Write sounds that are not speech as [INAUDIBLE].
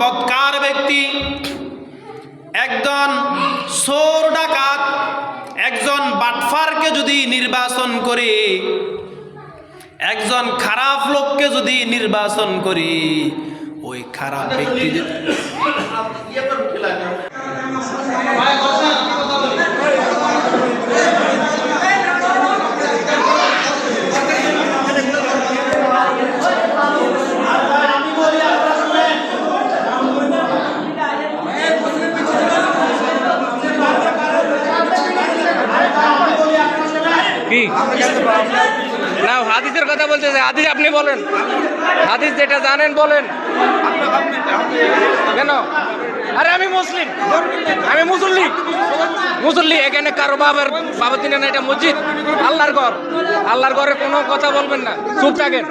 বৎকার ব্যক্তি, একজন সোর ডাকাত, একজন বাটফারকে যদি নির্বাচন করে, একজন খারাপ লোককে যদি নির্বাচন করি, ওই খারাপ ব্যক্তি [COUGHS] কি? না, হাদিসের কথা বলতেছে হাদিস আপনি বলেন। হাদিস যেটা জানেন, বলেন। কেন? আরে, আমি মুসলিম। আমি মুসল্লি। মুসল্লি, এখানে কারও বাবার বাবা দিনে না, এটা মসজিদ। আল্লাহর ঘর। আল্লাহর ঘরে কোনো কথা বলবেন না। চুপ থাকেন।